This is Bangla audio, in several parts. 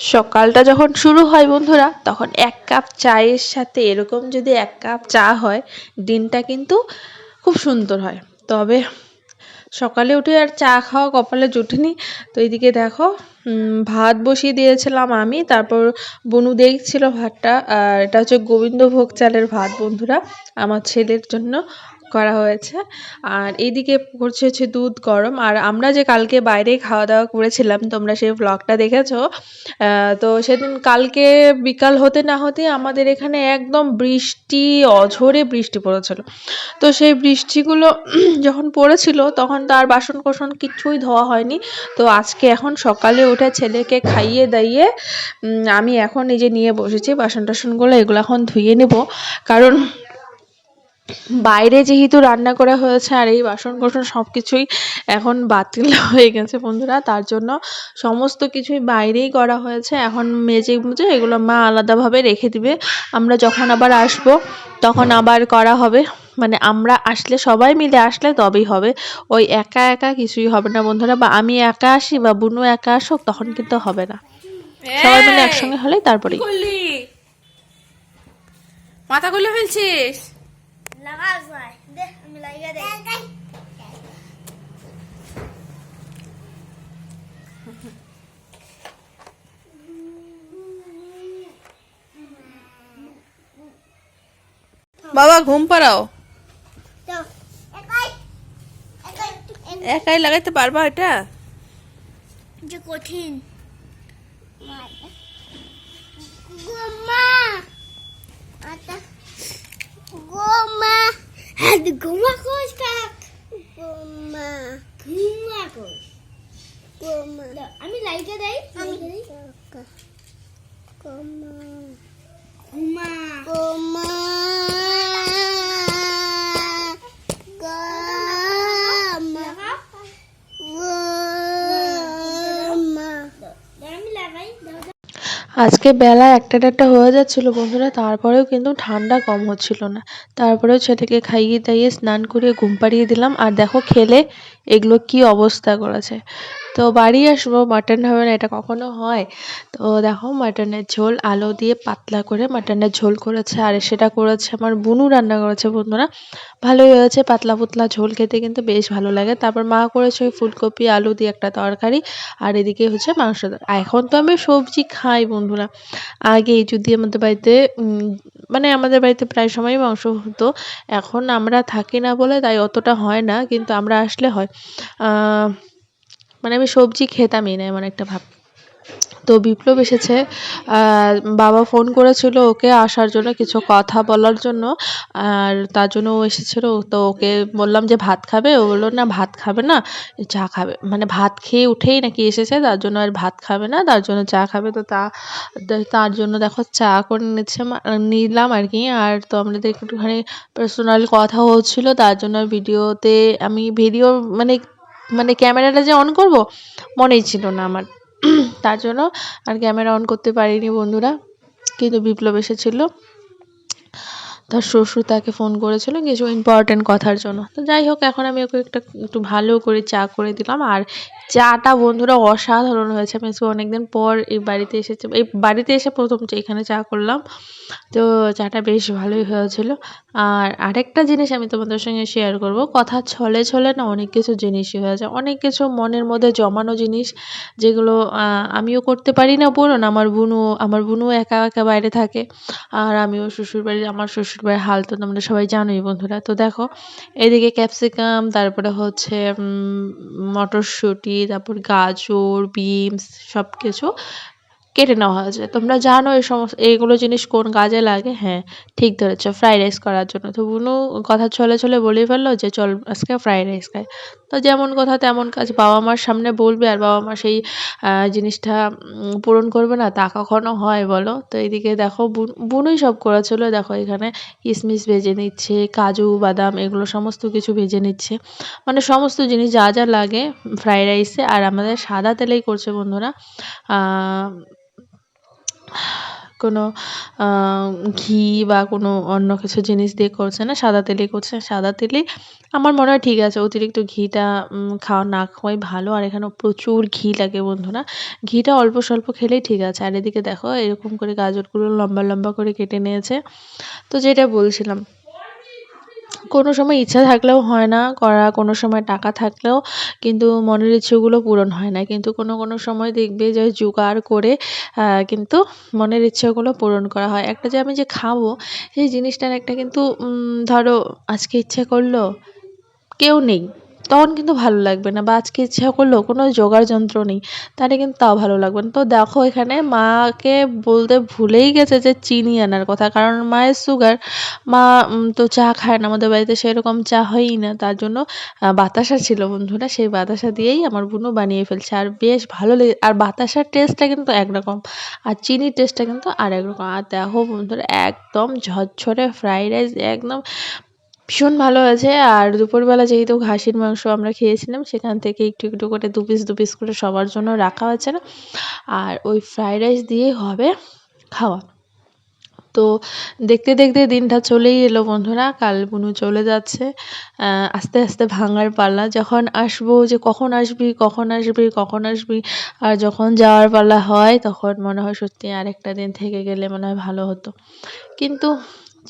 সকালটা যখন শুরু হয় বন্ধুরা, তখন এক কাপ চায়ের সাথে এরকম যদি এক কাপ চা হয়, দিনটা কিন্তু খুব সুন্দর হয়। তবে সকালে উঠে আর চা খাওয়া কপালে জুটেনি। তো এইদিকে দেখো ভাত বসিয়ে দিয়েছিলাম আমি, তারপর বনু দেখছিল ভাতটা, আর এটা হচ্ছে গোবিন্দভোগ চালের ভাত বন্ধুরা, আমার ছেলের জন্য। করা হয়েছে। আর এইদিকে করছে হচ্ছে দুধ গরম। আর আমরা যে কালকে বাইরে খাওয়া দাওয়া করেছিলাম, তোমরা সেই ব্লগটা দেখেছ। তো সেদিন কালকে বিকাল হতে না হতে আমাদের এখানে একদম বৃষ্টি, অঝোরে বৃষ্টি পড়েছিল। তো সেই বৃষ্টিগুলো যখন পড়েছিল, তখন তার বাসন কোসন কিচ্ছুই ধোয়া হয়নি। তো আজকে এখন সকালে উঠে ছেলেকে খাইয়ে দাইয়ে আমি এখন এই যে নিয়ে বসেছি বাসন টাসনগুলো এগুলো এখন ধুয়ে নেব। কারণ বাইরে যেহেতু রান্না করা হয়েছে আর এই বাসন কোসন সব কিছুই এখন বাতিল হয়ে গেছে বন্ধুরা, তার জন্য সমস্ত কিছুই বাইরেই করা হয়েছে। এখন মেজে মুজে এগুলো মা আলাদাভাবে রেখে দিবে। আমরা যখন আবার আসব, তখন আবার করা হবে। মানে আমরা আসলে সবাই মিলে আসলে তবেই হবে। ওই একা একা কিছুই হবে না বন্ধুরা। বা আমি একা আসি বা বুনু একা আসুক, তখন কিন্তু হবে না। সবাই মিলে একসঙ্গে হলেই তারপরেই। মাথা খুলে ফেলছিস? দে আমি লাগিয়ে বাবা ঘুম পাড়াও। তো একাই একাই একাই। লাগাইতে পারবা এটা? যে কঠিন। গোমা গোমা কোষ কাক গোমা গোমা কোষ গোমা আমি লাইটে দেই আমি গোমা গোমা আজকে বেলা একটা একটা হয়ে যাচ্ছিল বন্ধুরা, তারপরেও কিন্তু ঠান্ডা কম হচ্ছিল না। তারপরেও ছেলেকে খাইয়ে দাইয়ে স্নান করিয়ে ঘুম পাড়িয়ে দিলাম। আর দেখো খেলে এগুলো কি অবস্থা করেছে। তো বাড়ি আসব মাটন হবে না, এটা কখনো হয়। তো দেখো মাটনের ঝোল, আলু দিয়ে পাতলা করে মাটনের ঝোল করেছে, আর সেটা করেছে আমার বুনু, রান্না করেছে বন্ধুরা। ভালোই হয়েছে, পাতলা পুতলা ঝোল খেতে কিন্তু বেশ ভালো লাগে। তারপর মা করেছে ওই ফুলকপি, আলু দিয়ে একটা তরকারি, আর এদিকে হচ্ছে মাংস। এখন তো আমি সবজি খাই বন্ধুরা। আগে যদি আমাদের বাড়িতে মানে আমাদের বাড়িতে প্রায় সময়ই মাংস হতো, এখন আমরা থাকি না বলে তাই অতটা হয় না, কিন্তু আমরা আসলে হয়। মানে আমি সবজি খেতামই না, এমন একটা ভাব। তো বিপ্লব এসেছে বাবা ফোন করেছিল ওকে আসার জন্য কিছু কথা বলার জন্য, আর তার জন্য ও এসেছিল, তো ওকে বললাম যে ভাত খাবে? ও বলল, না, ভাত খাবে না, চা খাবে। মানে ভাত খেয়ে উঠেই নাকি এসেছে, তার জন্য আর ভাত খাবে না, তার জন্য চা খাবে। তো তা, তার জন্য দেখো চা করে নিচ্ছে নিলাম আর কি, আর তো আমাদের একটুখানি পার্সোনাল কথা হচ্ছিল, তার জন্য ভিডিওতে আমি ভিডিও মানে মানে ক্যামেরাটা যে অন করব, মনেই ছিল না আমার। তার জন্য আর ক্যামেরা অন করতে পারিনি বন্ধুরা, কিন্তু বিপ্লব এসেছিল। তার শ্বশুর তাকে ফোন করেছিল কিছু ইম্পর্টেন্ট কথার জন্য। তো যাই হোক, এখন আমি ওকে একটা একটু ভালো করে চা করে দিলাম। আর চাটা বন্ধুরা অসাধারণ হয়েছে। আমি অনেকদিন পর এই বাড়িতে এসেছি। এই বাড়িতে এসে প্রথম এখানে চা করলাম, তো চাটা বেশ ভালোই হয়েছিল। আর আরেকটা জিনিস আমি তোমাদের সঙ্গে শেয়ার করব। কথা ছলে ছলে না অনেক কিছু জিনিসই হয়ে যায়। অনেক কিছু মনের মধ্যে জমানো জিনিস যেগুলো আমিও করতে পারি না বলুন আমার বুনু আমার বুনু একা একা বাইরে থাকে। আর আমিও শ্বশুরবাড়ি আমার শ্বশুরবাড়ির হাল তো তোমরা সবাই জানোই বন্ধুরা। তো দেখো, এদিকে ক্যাপসিকাম, তারপরে হচ্ছে মটরশুঁটি, তারপর গাজর, বিনস সব কিছু কেটে নেওয়া হয়েছে। তোমরা জানো এই সমস্ত এইগুলো জিনিস কোন কাজে লাগে? হ্যাঁ ঠিক ধরেছ, ফ্রাইড রাইস করার জন্য। তো বুনু কথা চলে চলে বলেই ফেলল যে, চল আজকে ফ্রাইড রাইস খাই। তো যেমন কথা তেমন কাজ। বাবা মার সামনে বলবে আর বাবা মা সেই জিনিসটা পূরণ করবে না, তা কখনো হয় বলো? তো এইদিকে দেখো বুন- বুনুই সব করেছিল। দেখো এখানে কিশমিশ ভেজে নিচ্ছে, কাজু, বাদাম এগুলো সমস্ত কিছু ভেজে নিচ্ছে। মানে সমস্ত জিনিস যা যা লাগে, ফ্রাইড রাইসে। আর আমাদের সাদা তেলেই করছে বন্ধুরা কোনো ঘি বা কোনো অন্য কিছু জিনিস দিয়ে করছে না, সাদা তেলেই করছে, সাদা তেলেই আমার মনে হয় ঠিক আছে, অতিরিক্ত ঘিটা খাওয়া না খাওয়াই ভালো, আর এখানে প্রচুর ঘি লাগে বন্ধুরা। ঘিটা অল্প স্বল্প খেলেই ঠিক আছে, আর এদিকে দেখো এরকম করে গাজরগুলো লম্বা লম্বা করে কেটে নিয়েছে। তো যেটা বলছিলাম কোনো সময় ইচ্ছা থাকলেও হয় না করা, কোনো সময় টাকা থাকলেও কিন্তু মনের ইচ্ছেগুলো পূরণ হয় না। কিন্তু কোনো কোনো সময় দেখবে যে জোগাড় করে কিন্তু মনের ইচ্ছেগুলো পূরণ করা হয়। একটা যে আমি যে খাব সেই জিনিসটার একটা কিন্তু ধরো আজকে ইচ্ছে করল, কেউ নেই। তখন কিন্তু ভালো লাগবে না বা আজকে ইচ্ছা করল কোনো জোগাড় যন্ত্র নেই, তাহলে কিন্তু তাও ভালো লাগবে না। তো দেখো এখানে মাকে বলতে ভুলেই গেছে যে চিনি আনার কথা, কারণ মায়ের সুগার মা তো চা খায় না আমাদের বাড়িতে, সেরকম চা হয়ই না। তার জন্য বাতাসা ছিল বন্ধুরা, সেই বাতাসা দিয়েই আমার বুনু বানিয়ে ফেলছে। আর বেশ ভালো লেগে আর বাতাসার টেস্টটা কিন্তু একরকম, আর চিনির টেস্টটা কিন্তু আর একরকম আর দেখো বন্ধুরা, একদম ঝরঝরে ফ্রাইড রাইস একদম ভীষণ ভালো আছে। আর দুপুরবেলা যেহেতু খাসির মাংস আমরা খেয়েছিলাম, সেখান থেকে একটু একটু করে দু পিস দু পিস করে সবার জন্য রাখা আছে না। আর ওই ফ্রাইড রাইস দিয়েই হবে খাওয়া। তো দেখতে দেখতে দিনটা চলেই এলো বন্ধুরা। কাল বুনু চলে যাচ্ছে আস্তে আস্তে ভাঙার পালা যখন আসব যে কখন আসবি কখন আসবি কখন আসবি, আর যখন যাওয়ার পাল্লা হয়, তখন মনে হয় সত্যি আর একটা দিন থেকে গেলে মনে হয় ভালো হতো। কিন্তু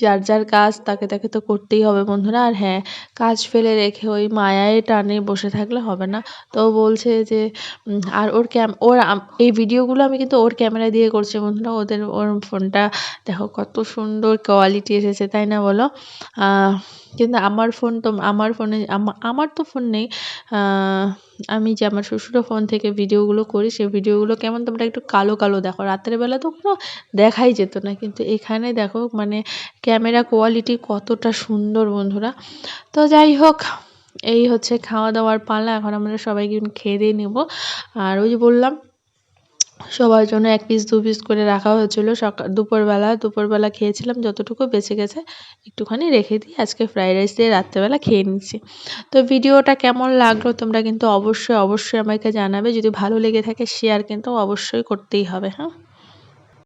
যার যার কাজ তাকে তাকে তো করতেই হবে বন্ধুরা। আর হ্যাঁ কাজ ফেলে রেখে ওই মায়ায় টানে বসে থাকলে হবে না। তো বলছে যে আর ওর ক্যাম, ওর এই ভিডিওগুলো আমি কিন্তু ওর ক্যামেরা দিয়ে করছি বন্ধুরা। ওদের, ওর ফোনটা দেখো কত সুন্দর কোয়ালিটি এসেছে, তাই না বলো? কিন্তু আমার ফোন তো, আমার ফোনে আমার তো ফোন নেই। আমি যে আমার শ্বশুরও ফোন থেকে ভিডিওগুলো করি, সেই ভিডিওগুলো কেমন তোমরা একটু কালো কালো দেখো। রাতের বেলা তো কোনো দেখাই যেত না। কিন্তু এখানে দেখো মানে ক্যামেরা কোয়ালিটি কতটা সুন্দর বন্ধুরা। তো যাই হোক, এই হচ্ছে খাওয়া দাওয়ার পালা। এখন আমরা সবাই খেয়ে দিয়ে নেব। আর ওই যে বললাম সবার জন্য এক পিস দু পিস করে রাখা হয়েছিল। সকাল দুপুরবেলা দুপুরবেলা খেয়েছিলাম, যতটুকু বেঁচে গেছে একটুখানি রেখে দিই। আজকে ফ্রাইড রাইস দিয়ে রাত্রেবেলা খেয়ে নিচ্ছি। তো ভিডিওটা কেমন লাগল তোমরা কিন্তু অবশ্যই অবশ্যই আমাকে জানাবে। যদি ভালো লেগে থাকে শেয়ার কিন্তু অবশ্যই করতেই হবে হ্যাঁ?